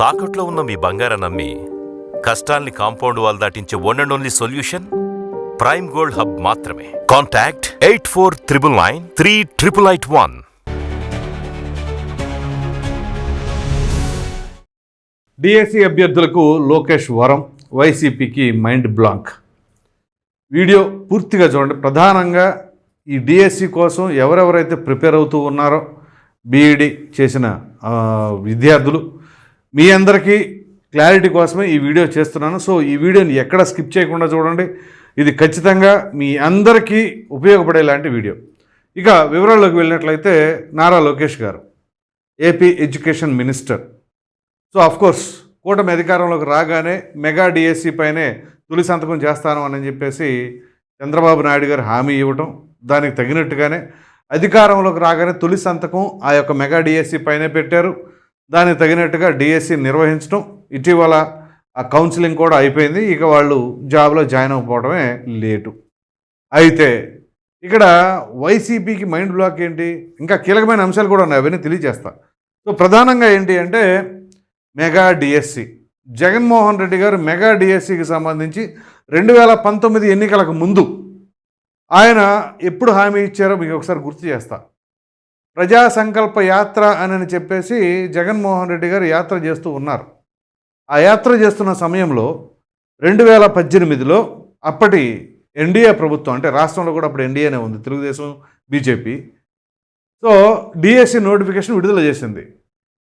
తాకట్లో ఉన్న మీ బంగారం నమ్మి కష్టాల్ని compound wall దాటించే one and only solution prime gold hub మాత్రమే. Contact eight four triple nine three triple eight one DSC అభ్యర్థులకు లోకేష్ వరం వైసీపీకి మైండ్ బ్లాంక్. వీడియో పూర్తిగా చూడండి. ప్రధానంగా ఈ డిఎస్సి కోసం ఎవరెవరైతే ప్రిపేర్ అవుతూ ఉన్నారో బీఈడి చేసిన విద్యార్థులు మీ అందరికీ క్లారిటీ కోసమే ఈ వీడియో చేస్తున్నాను. సో ఈ వీడియోని ఎక్కడ స్కిప్ చేయకుండా చూడండి. ఇది ఖచ్చితంగా మీ అందరికీ ఉపయోగపడేలాంటి వీడియో. ఇక వివరాల్లోకి వెళ్ళినట్లయితే Nara Lokesh garu AP education minister. So of course కూటమి అధికారంలోకి రాగానే మెగా డిఎస్సి పైనే తొలి సంతకం చేస్తాను అని చెప్పేసి చంద్రబాబు నాయుడు గారు హామీ ఇవ్వటం దానికి తగినట్టుగానే అధికారంలోకి రాగానే తొలి సంతకం ఆ యొక్క మెగా డిఎస్సి పైనే పెట్టారు. దానికి తగినట్టుగా డిఎస్సి నిర్వహించడం. ఇటీవల ఆ కౌన్సిలింగ్ కూడా అయిపోయింది. ఇక వాళ్ళు జాబ్లో జాయిన్ అవ్వకపోవడమే లేటు. అయితే ఇక్కడ వైసీపీకి మైండ్ బ్లాక్ ఏంటి? ఇంకా కీలకమైన అంశాలు కూడా ఉన్నాయి. అవన్నీ తెలియజేస్తా. సో ప్రధానంగా ఏంటి అంటే మెగా డిఎస్సి జగన్మోహన్ రెడ్డి గారు మెగా డిఎస్సికి సంబంధించి రెండు వేల పంతొమ్మిది ఎన్నికలకు ముందు ఆయన ఎప్పుడు హామీ ఇచ్చారో మీకు ఒకసారి గుర్తు చేస్తా. ప్రజా సంకల్ప యాత్ర అని చెప్పేసి జగన్మోహన్ రెడ్డి గారు యాత్ర చేస్తూ ఉన్నారు. ఆ యాత్ర చేస్తున్న సమయంలో రెండు వేల పద్దెనిమిదిలో అప్పటి ఎన్డీఏ ప్రభుత్వం అంటే రాష్ట్రంలో కూడా అప్పుడు ఎన్డీఏనే ఉంది Telugu Desam BJP. So DSC notification విడుదల చేసింది.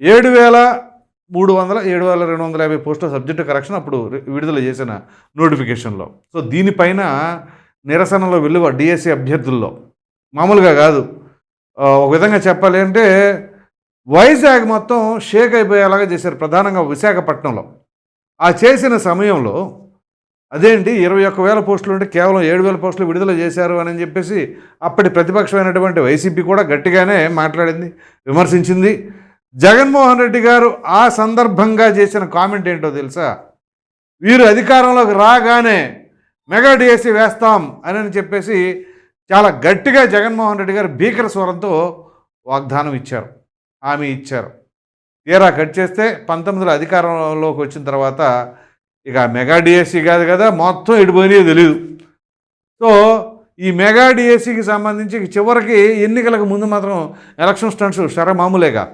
ఏడు వేల మూడు వందల ఏడు వేల రెండు వందల యాభై పోస్టుల సబ్జెక్టు కరెక్షన్ అప్పుడు విడుదల చేసిన నోటిఫికేషన్లో. సో దీనిపైన నిరసనలో వెలువ డిఎస్సి అభ్యర్థుల్లో. మామూలుగా కాదు. ఒక విధంగా చెప్పాలి అంటే వైజాగ్ మొత్తం షేక్ అయిపోయేలాగా చేశారు ప్రధానంగా విశాఖపట్నంలో. ఆ చేసిన సమయంలో అదేంటి ఇరవై ఒక్క వేల పోస్టులు ఉంటే కేవలం ఏడు వేల పోస్టులు విడుదల చేశారు అని చెప్పేసి అప్పటి ప్రతిపక్షమైనటువంటి వైసీపీ కూడా గట్టిగానే మాట్లాడింది విమర్శించింది. జగన్మోహన్ రెడ్డి గారు ఆ సందర్భంగా చేసిన కామెంట్ ఏంటో తెలుసా? వీరు అధికారంలోకి రాగానే మెగా డిఎస్సి వేస్తాం అని అని చెప్పేసి చాలా గట్టిగా జగన్మోహన్ రెడ్డి గారు భీకర స్వరంతో వాగ్దానం ఇచ్చారు. హామీ ఇచ్చారు. తీరా కట్ చేస్తే పంతొమ్మిదిలో అధికారంలోకి వచ్చిన తర్వాత ఇక మెగా డిఎస్సి కాదు కదా మొత్తం ఎడిపోయినాయో తెలియదు సో ఈ మెగా డిఎస్సికి సంబంధించి చివరికి ఎన్నికలకు ముందు మాత్రం ఎలక్షన్ స్టంట్స్ సరే మామూలేగా.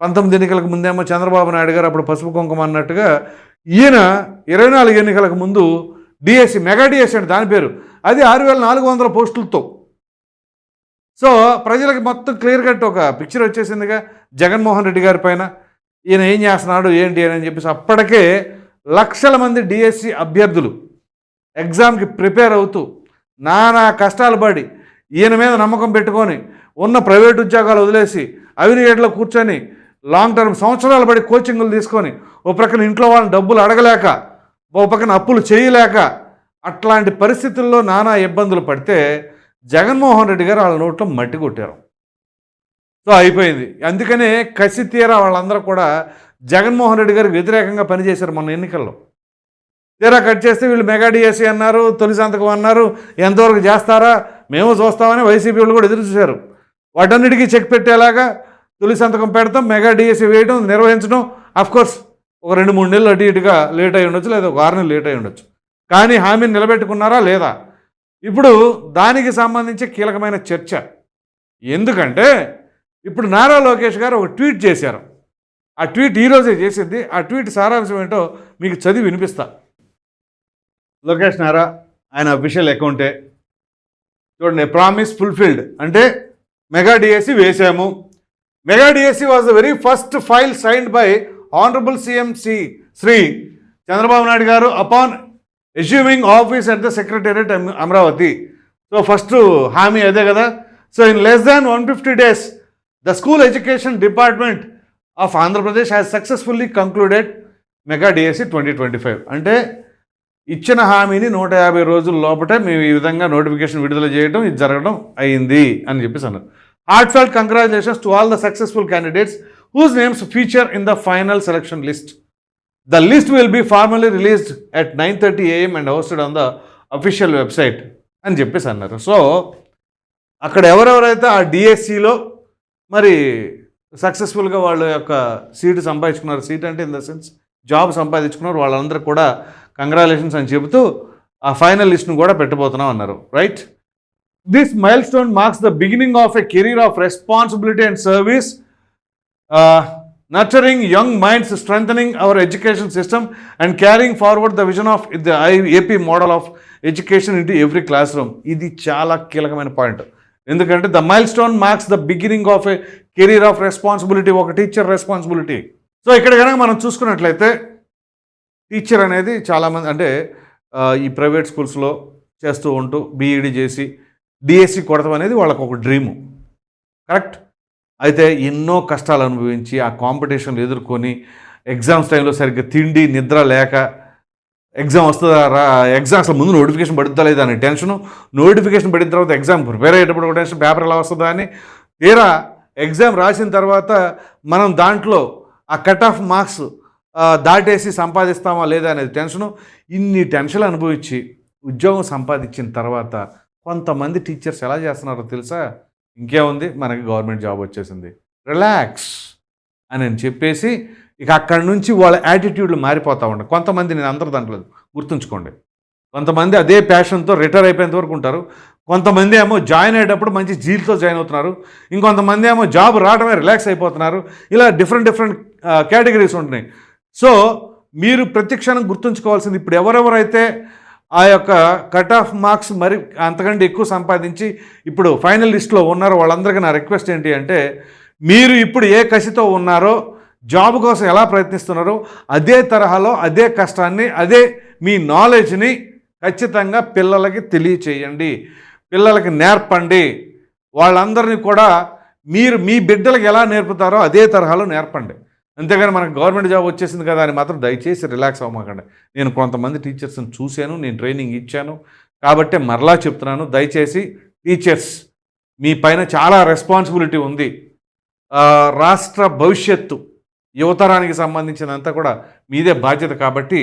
పంతొమ్మిది ఎన్నికలకు ముందేమో చంద్రబాబు నాయుడు గారు అప్పుడు పసుపు కుంకుమ అన్నట్టుగా ఈయన ఇరవై నాలుగు ఎన్నికలకు ముందు డిఎస్సి మెగా డిఎస్సి అంటే దాని పేరు. అది ఆరు వేల నాలుగు వందల పోస్టులతో. సో ప్రజలకు మొత్తం క్లియర్ కట్ ఒక పిక్చర్ వచ్చేసిందిగా జగన్మోహన్ రెడ్డి గారి పైన. ఈయన ఏం చేస్తున్నాడు ఏంటి అని చెప్పేసి అప్పటికే లక్షల మంది డిఎస్సి అభ్యర్థులు ఎగ్జామ్కి ప్రిపేర్ అవుతూ నానా కష్టాలు పడి ఈయన మీద నమ్మకం పెట్టుకొని ఉన్న ప్రైవేట్ ఉద్యోగాలు వదిలేసి అవినీతిలో కూర్చొని లాంగ్ టర్మ్ సంవత్సరాలు పడి కోచింగ్లు తీసుకొని ఓ ప్రక్కన ఇంట్లో వాళ్ళని డబ్బులు అడగలేక ఓ పక్కన అప్పులు చేయలేక అట్లాంటి పరిస్థితుల్లో నానా ఇబ్బందులు పడితే జగన్మోహన్ రెడ్డి గారు వాళ్ళ నోట్లో మట్టి కొట్టారు. సో అయిపోయింది. అందుకనే కసి తీరా వాళ్ళందరూ కూడా జగన్మోహన్ రెడ్డి గారికి వ్యతిరేకంగా పనిచేశారు మొన్న ఎన్నికల్లో. తీరా కట్ చేస్తే వీళ్ళు మెగా డిఎస్సీ అన్నారు తొలి సంతకం అన్నారు ఎంతవరకు చేస్తారా? మేము చూస్తామని వైసీపీ వాళ్ళు కూడా ఎదురు చూశారు. వాటన్నిటికీ చెక్ పెట్టేలాగా తొలి సంతకం పెడతాం మెగా డిఎస్సీ వేయడం నిర్వహించడం అఫ్కోర్స్ ఒక రెండు మూడు నెలలు అటు ఇటుగా లేట్ అయి ఉండొచ్చు లేదా ఒక ఆరు నెలలు లేట్ అయి ఉండొచ్చు. కానీ హామీని నిలబెట్టుకున్నారా లేదా? ఇప్పుడు దానికి సంబంధించి కీలకమైన చర్చ. ఎందుకంటే ఇప్పుడు నారా లోకేష్ గారు ఒక ట్వీట్ చేశారు. ఆ ట్వీట్ ఈరోజే చేసింది. ఆ ట్వీట్ సారాంశం ఏంటో మీకు చదివి వినిపిస్తా. లోకేష్ నారా ఆయన అఫీషియల్ అకౌంటే. చూడండి ప్రామిస్ ఫుల్ఫిల్డ్ అంటే మెగా డిఎస్సి వేసాము mega DSC was the very first file signed by honourable CMC Shri Chandrababu Naidu garu upon assuming office at the secretariat Amaravati so first హామీ అదే కదా. So in less than one fifty days the school education department of Andhra Pradesh has successfully concluded mega DSC twenty twenty five అంటే ఇచ్చిన హామీని నూట యాభై రోజుల లోపటే మేము ఈ విధంగా నోటిఫికేషన్ విడుదల చేయడం ఇది జరగడం అయింది అని చెప్పేసి అన్నారు. Heartfelt congratulations to all the successful candidates whose names feature in the final selection list the list will be formally released at nine thirty AM and hosted on the official website అని చెప్పేసి అన్నారు. So అక్కడ ఎవరెవరైతే ఆ డిఎస్సిలో మరి సక్సెస్ఫుల్గా వాళ్ళ యొక్క సీటు సంపాదించుకున్నారు సీట్ అంటే ఇన్ ద సెన్స్ జాబ్ సంపాదించుకున్నారు వాళ్ళందరూ కూడా కంగ్రాలేషన్స్ అని చెబుతూ ఆ ఫైనల్ లిస్ట్ను కూడా పెట్టబోతున్నాం అన్నారు. Right this milestone marks the beginning of a career of responsibility and service nurturing young minds strengthening our education system and carrying forward the vision of the I AP model of education into every classroom ఇది చాలా కీలకమైన point ఎందుకంటే the milestone marks the beginning of a career of responsibility ఒక teacher responsibility so ఇక్కడ కనుక మనం చూసుకున్నట్లయితే teacher అనేది చాలామంది అంటే ఈ ప్రైవేట్ స్కూల్స్లో చేస్తూ ఉంటూ బీఈడి చేసి డిఎస్సి కొడతాం అనేది వాళ్ళకు ఒక డ్రీము కరెక్ట్ అయితే ఎన్నో కష్టాలు అనుభవించి ఆ కాంపిటీషన్లు ఎదుర్కొని ఎగ్జామ్స్ టైంలో సరిగ్గా తిండి నిద్ర లేక ఎగ్జామ్ వస్తుందా రా ఎగ్జామ్ అసలు ముందు నోటిఫికేషన్ పడుతుందా లేదా అని టెన్షను నోటిఫికేషన్ పడిన తర్వాత ఎగ్జామ్ ప్రిపేర్ అయ్యేటప్పుడు ఒక టెన్షన్ పేపర్ ఎలా వస్తుందా అని తీరా ఎగ్జామ్ రాసిన తర్వాత మనం దాంట్లో ఆ కట్ ఆఫ్ మార్క్స్ దాటేసి సంపాదిస్తామా లేదా అనేది టెన్షను ఇన్ని టెన్షన్లు అనుభవించి ఉద్యోగం సంపాదించిన తర్వాత కొంతమంది టీచర్స్ ఎలా చేస్తున్నారో తెలుసా? ఇంకేముంది మనకి గవర్నమెంట్ జాబ్ వచ్చేసింది. రిలాక్స్ అని అని చెప్పేసి ఇక అక్కడి నుంచి వాళ్ళ యాటిట్యూడ్లు మారిపోతూ ఉంటాయి కొంతమంది నేను అందరూ దాంట్లో గుర్తుంచుకోండి. కొంతమంది అదే ప్యాషన్తో రిటైర్ అయిపోయేంత వరకు ఉంటారు. కొంతమంది ఏమో జాయిన్ అయ్యేటప్పుడు మంచి జీల్తో జాయిన్ అవుతున్నారు. ఇంకొంతమంది ఏమో జాబ్ రావడమే రిలాక్స్ అయిపోతున్నారు. ఇలా డిఫరెంట్ డిఫరెంట్ కేటగిరీస్ ఉంటున్నాయి. సో మీరు ప్రతి క్షణం గుర్తుంచుకోవాల్సింది ఇప్పుడు ఎవరెవరైతే ఆ యొక్క కట్ ఆఫ్ మార్క్స్ మరి అంతకంటే ఎక్కువ సంపాదించి ఇప్పుడు ఫైనల్ లిస్ట్లో ఉన్నారో వాళ్ళందరికీ నా రిక్వెస్ట్ ఏంటి అంటే మీరు ఇప్పుడు ఏ కసితో ఉన్నారో జాబ్ కోసం ఎలా ప్రయత్నిస్తున్నారో అదే తరహాలో అదే కష్టాన్ని అదే మీ నాలెడ్జ్ని ఖచ్చితంగా పిల్లలకి తెలియచేయండి. పిల్లలకి నేర్పండి. వాళ్ళందరినీ కూడా మీరు మీ బిడ్డలకు ఎలా నేర్పుతారో అదే తరహాలో నేర్పండి. అంతేగాని మనకు గవర్నమెంట్ జాబ్ వచ్చేసింది కదా అని మాత్రం దయచేసి రిలాక్స్ అవ్వమాకండి నేను కొంతమంది టీచర్స్ని చూశాను నేను ట్రైనింగ్ ఇచ్చాను. కాబట్టి మరలా చెప్తున్నాను దయచేసి టీచర్స్ మీ పైన చాలా రెస్పాన్సిబిలిటీ ఉంది. రాష్ట్ర భవిష్యత్తు యువతరానికి సంబంధించినంతా కూడా మీదే బాధ్యత కాబట్టి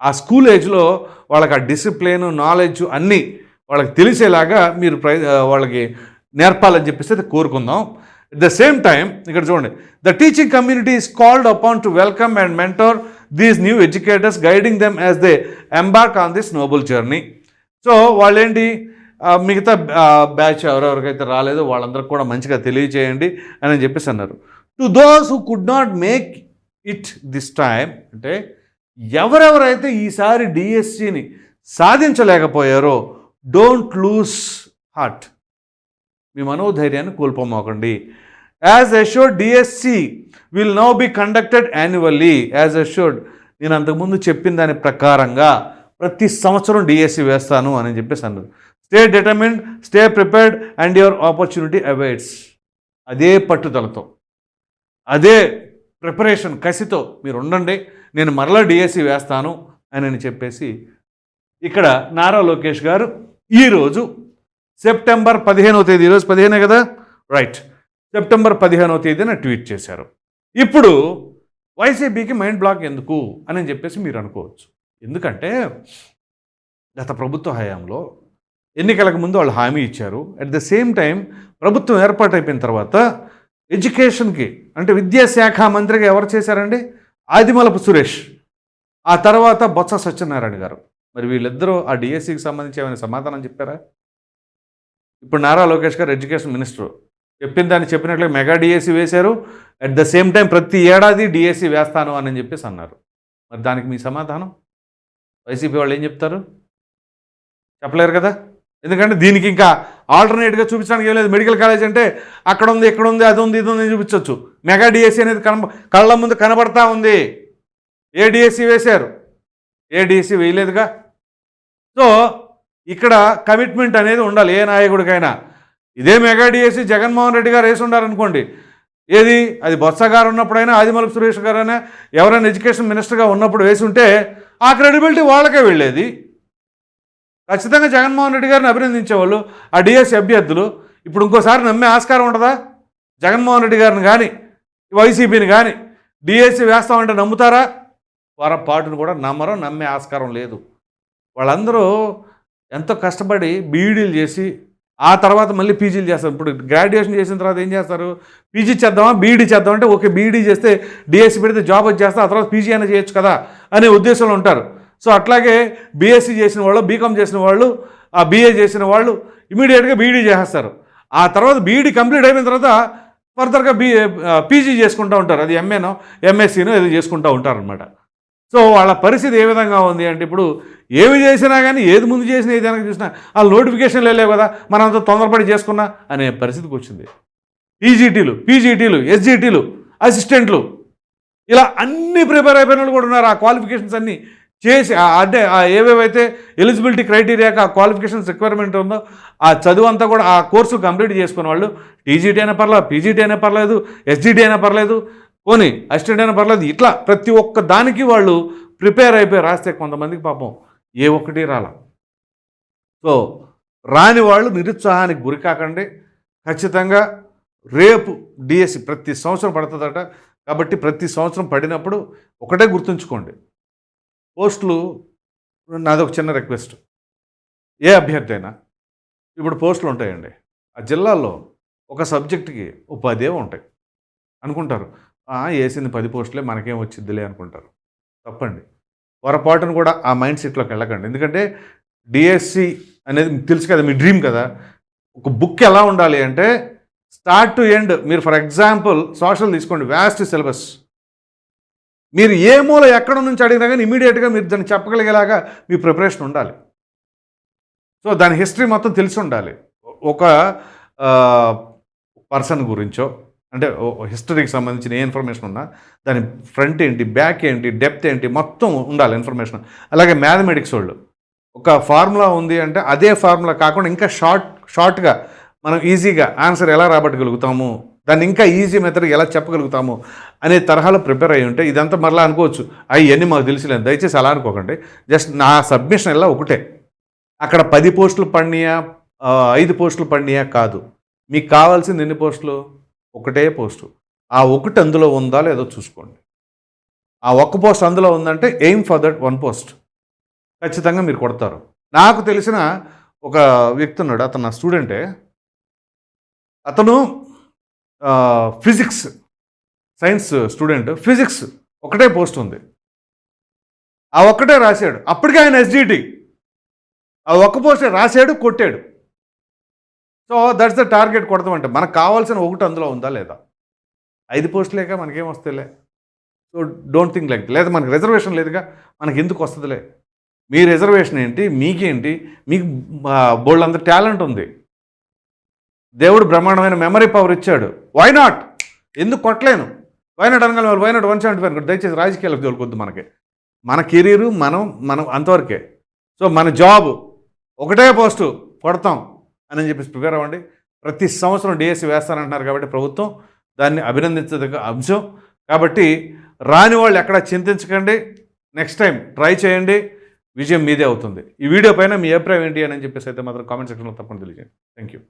ఆ స్కూల్ ఏజ్లో వాళ్ళకి ఆ డిసిప్లిన్ నాలెడ్జ్ అన్నీ వాళ్ళకి తెలిసేలాగా మీరు ప్రై వాళ్ళకి నేర్పాలని చెప్పేసి అయితే కోరుకుందాం. ఎట్ ద సేమ్ టైం ఇక్కడ చూడండి the teaching community is called upon to welcome and mentor these new educators guiding them as they embark on this noble journey so వాళ్ళేంటి? మిగతా బ్యాచ్ ఎవరెవరికైతే రాలేదో వాళ్ళందరికీ కూడా మంచిగా తెలియచేయండి అని చెప్పేసి అన్నారు. To those who could not make it this time అంటే ఎవరెవరైతే ఈసారి డిఎస్సిని సాధించలేకపోయారో డోంట్ లూస్ హార్ట్ మీ మనోధైర్యాన్ని కోల్పోమోకండి. As assured DSC will now be conducted annually as assured నేను అంతకుముందు చెప్పిన దాని ప్రకారంగా ప్రతి సంవత్సరం డిఎస్సి వేస్తాను అని చెప్పేసి అన్నారు stay determined stay prepared and your opportunity awaits అదే పట్టుదలతో అదే ప్రిపరేషన్ కసితో మీరు ఉండండి. నేను మరలా డిఎస్సి వేస్తాను అని అని చెప్పేసి ఇక్కడ నారా లోకేష్ గారు ఈరోజు సెప్టెంబర్ పదిహేనవ తేదీ ఈరోజు పదిహేనే కదా? రైట్ సెప్టెంబర్ పదిహేనవ తేదీన ట్వీట్ చేశారు. ఇప్పుడు వైసీపీకి మైండ్ బ్లాక్ ఎందుకు అని చెప్పేసి మీరు అనుకోవచ్చు. ఎందుకంటే గత ప్రభుత్వ హయాంలో ఎన్నికలకు ముందు వాళ్ళు హామీ ఇచ్చారు. అట్ ద సేమ్ టైం ప్రభుత్వం ఏర్పాటైపోయిన తర్వాత ఎడ్యుకేషన్కి అంటే విద్యాశాఖ మంత్రిగా ఎవరు చేశారండి? ఆదిమలపు సురేష్. ఆ తర్వాత బొత్స సత్యనారాయణ గారు. మరి వీళ్ళిద్దరూ ఆ డిఎస్సికి సంబంధించి ఏమైనా సమాధానం చెప్పారా? ఇప్పుడు నారా లోకేష్ గారు ఎడ్యుకేషన్ మినిస్టర్. చెప్పిన దాన్ని చెప్పినట్లే మెగా డిఎస్సి వేశారు. అట్ ద సేమ్ టైం ప్రతి ఏడాది డిఎస్సి వేస్తాను అని చెప్పేసి అన్నారు. మరి దానికి మీ సమాధానం? వైసీపీ వాళ్ళు ఏం చెప్తారు? చెప్పలేరు కదా? ఎందుకంటే దీనికి ఇంకా ఆల్టర్నేట్గా చూపించడానికి ఏం లేదు. మెడికల్ కాలేజ్ అంటే అక్కడ ఉంది ఇక్కడ ఉంది అది ఉంది ఇది ఉంది అని చూపించవచ్చు మెగా డిఎస్సి అనేది కన కళ్ళ ముందు కనబడతా ఉంది. ఏ డిఎస్సి వేశారు? ఏ డిఎస్సి వేయలేదుగా? సో ఇక్కడ కమిట్మెంట్ అనేది ఉండాలి ఏ నాయకుడికైనా. ఇదే మెగా డిఎస్సి జగన్మోహన్ రెడ్డి గారు వేసి ఉండారనుకోండి ఏది? అది బొత్స గారు ఉన్నప్పుడైనా ఆదిమలపు సురేష్ గారైనా ఎవరైనా ఎడ్యుకేషన్ మినిస్టర్గా ఉన్నప్పుడు వేసి ఉంటే ఆ క్రెడిబిలిటీ వాళ్ళకే వెళ్ళేది. ఖచ్చితంగా జగన్మోహన్ రెడ్డి గారిని అభినందించేవాళ్ళు ఆ డిఎస్సి అభ్యర్థులు. ఇప్పుడు ఇంకోసారి నమ్మే ఆస్కారం ఉంటుందా జగన్మోహన్ రెడ్డి గారిని కానీ వైసీపీని కానీ డిఎస్సి వేస్తామంటే నమ్ముతారా? పొరపాటును కూడా నమ్మరు నమ్మే ఆస్కారం లేదు. వాళ్ళందరూ ఎంతో కష్టపడి బీఈడీలు చేసి ఆ తర్వాత మళ్ళీ పీజీలు చేస్తారు. ఇప్పుడు గ్రాడ్యుయేషన్ చేసిన తర్వాత ఏం చేస్తారు? పీజీ చేద్దామా? బీఈడీ చేద్దాం అంటే ఓకే బీఈడీ చేస్తే డిఎస్సి పెడితే జాబ్ వచ్చేస్తే ఆ తర్వాత పీజీ అయినా చేయొచ్చు కదా అనే ఉద్దేశంలో ఉంటారు. సో అట్లాగే బీఎస్సీ చేసిన వాళ్ళు బీకామ్ చేసిన వాళ్ళు ఆ బీఏ చేసిన వాళ్ళు ఇమీడియట్గా బీఈడీ చేసేస్తారు. ఆ తర్వాత బీఈడీ కంప్లీట్ అయిపోయిన తర్వాత ఫర్దర్గా బీ పీజీ చేసుకుంటూ ఉంటారు. అది ఎంఏనో ఎంఎస్సీనో ఏదో చేసుకుంటూ ఉంటారనమాట సో వాళ్ళ పరిస్థితి ఏ విధంగా ఉంది అంటే ఇప్పుడు ఏమి చేసినా కానీ ఏది ముందు చేసినా ఏది వెనక చూసినా ఆ నోటిఫికేషన్లు లేవు కదా మనం అంత తొందరపడి చేసుకున్నా అనే పరిస్థితికి వచ్చింది. ఈజీటీలు పీజీటీలు ఎస్జీటీలు అసిస్టెంట్లు ఇలా అన్ని ప్రిపేర్ అయిపోయిన వాళ్ళు కూడా ఉన్నారు. ఆ క్వాలిఫికేషన్స్ అన్నీ చేసి ఆ- అంటే ఏవేవైతే ఎలిజిబిలిటీ క్రైటీరియాకి ఆ క్వాలిఫికేషన్స్ రిక్వైర్మెంట్ ఉందో ఆ చదువు అంతా కూడా ఆ కోర్సు కంప్లీట్ చేసుకున్న వాళ్ళు టీజీటీ అయినా పర్లేదు పీజీటీ అయినా పర్లేదు ఎస్జీటీ అయినా పర్లేదు పోనీ అసిస్టెంట్ అయినా పర్లేదు. ఇట్లా ప్రతి ఒక్క దానికి వాళ్ళు ప్రిపేర్ అయిపోయి రాస్తే కొంతమందికి పాపం ఏ ఒక్కటి రాల. సో రాని వాళ్ళు నిరుత్సాహానికి గురి కాకండి. ఖచ్చితంగా రేపు డిఎస్సి ప్రతి సంవత్సరం పడుతుందట. కాబట్టి ప్రతి సంవత్సరం పడినప్పుడు ఒకటే గుర్తుంచుకోండి. పోస్టులు నాది ఒక చిన్న రిక్వెస్ట్. ఏ అభ్యర్థి అయినా ఇప్పుడు పోస్టులు ఉంటాయండి. ఆ జిల్లాలో ఒక సబ్జెక్టుకి ఓ పదే ఉంటాయి. అనుకుంటారు. వేసింది పది పోస్టులే మనకేం వచ్చిద్దిలే అనుకుంటారు. తప్పండి. పొరపాటును కూడా ఆ మైండ్ సెట్లోకి వెళ్ళకండి. ఎందుకంటే డిఎస్సి అనేది మీకు తెలుసు కదా మీ డ్రీమ్ కదా. ఒక బుక్ ఎలా ఉండాలి అంటే స్టార్ట్ టు ఎండ్. మీరు ఫర్ ఎగ్జాంపుల్ సోషల్ తీసుకోండి వ్యాస్ట్ సిలబస్. మీరు ఏ మూల ఎక్కడ నుంచి అడిగినా కానీ ఇమీడియట్గా మీరు దాన్ని చెప్పగలిగేలాగా మీ ప్రిపరేషన్ ఉండాలి. సో దాని హిస్టరీ మొత్తం తెలిసి ఉండాలి. ఒక పర్సన్ గురించో అంటే హిస్టరీకి సంబంధించిన ఏ ఇన్ఫర్మేషన్ ఉన్నా దాని ఫ్రంట్ ఏంటి బ్యాక్ ఏంటి డెప్త్ ఏంటి మొత్తం ఉండాలి ఇన్ఫర్మేషన్ అలాగే మ్యాథమెటిక్స్ వాళ్ళు. ఒక ఫార్ములా ఉంది అంటే అదే ఫార్ములా కాకుండా ఇంకా షార్ట్ షార్ట్గా మనం ఈజీగా ఆన్సర్ ఎలా రాబట్టగలుగుతాము దాన్ని ఇంకా ఈజీ మెథడ్ ఎలా చెప్పగలుగుతాము అనే తరహాలో ప్రిపేర్ అయ్యి ఉంటే ఇదంతా మరలా అనుకోవచ్చు. అవన్నీ మాకు తెలిసిలేదు. దయచేసి అలా అనుకోకండి. జస్ట్ నా సబ్మిషన్ ఎలా ఒకటే. అక్కడ పది పోస్టులు పడినాయా ఐదు పోస్టులు పడినాయా కాదు. మీకు కావాల్సింది ఎన్ని పోస్టులు? ఒకటే పోస్టు. ఆ ఒకటి అందులో ఉందా లేదో చూసుకోండి. ఆ ఒక్క పోస్ట్ అందులో ఉందంటే aim for that one post ఖచ్చితంగా మీరు కొడతారు. నాకు తెలిసిన ఒక వ్యక్తి ఉన్నాడు అతను నా స్టూడెంటే అతను ఫిజిక్స్ సైన్స్ స్టూడెంట్ ఫిజిక్స్ ఒకటే పోస్ట్ ఉంది. ఆ ఒక్కటే రాశాడు. అప్పటికే ఆయన ఎస్జిటి ఆ ఒక్క పోస్టే రాశాడు కొట్టాడు. సో దట్స్ ద టార్గెట్ కొడతామంటే మనకు కావాల్సిన ఒకటి అందులో ఉందా లేదా? ఐదు పోస్టులేక మనకేం వస్తేలే సో డోంట్ థింక్ లైక్ లేదా మనకి రిజర్వేషన్ లేదుగా మనకి ఎందుకు వస్తుందిలే? మీ రిజర్వేషన్ ఏంటి? మీకేంటి? మీకు బోల్డ్ అంత టాలెంట్ ఉంది. దేవుడు బ్రహ్మాండమైన మెమరీ పవర్ ఇచ్చాడు. వై నాట్ ఎందుకు కొట్టలేను? Why not అనగల why not one seventy five దయచేసి రాజకీయాలకు తోలుకొద్దు మనకి. మన కెరీరు మనం మనం అంతవరకే. సో మన జాబ్ ఒకటే పోస్టు కొడతాం. అని చెప్పేసి స్పీకర్ అవ్వండి. ప్రతి సంవత్సరం డిఎస్సి వేస్తానంటున్నారు కాబట్టి ప్రభుత్వం దాన్ని అభినందించదగ్గ అంశం. కాబట్టి రాని వాళ్ళు ఎక్కడ చింతించకండి. నెక్స్ట్ టైం ట్రై చేయండి. విజయం మీదే అవుతుంది. ఈ వీడియో పైన మీ అభిప్రాయం ఏంటి అని చెప్పేసి అయితే మాత్రం కామెంట్ సెక్షన్లో తప్పకుండా తెలియజేయండి. Thank you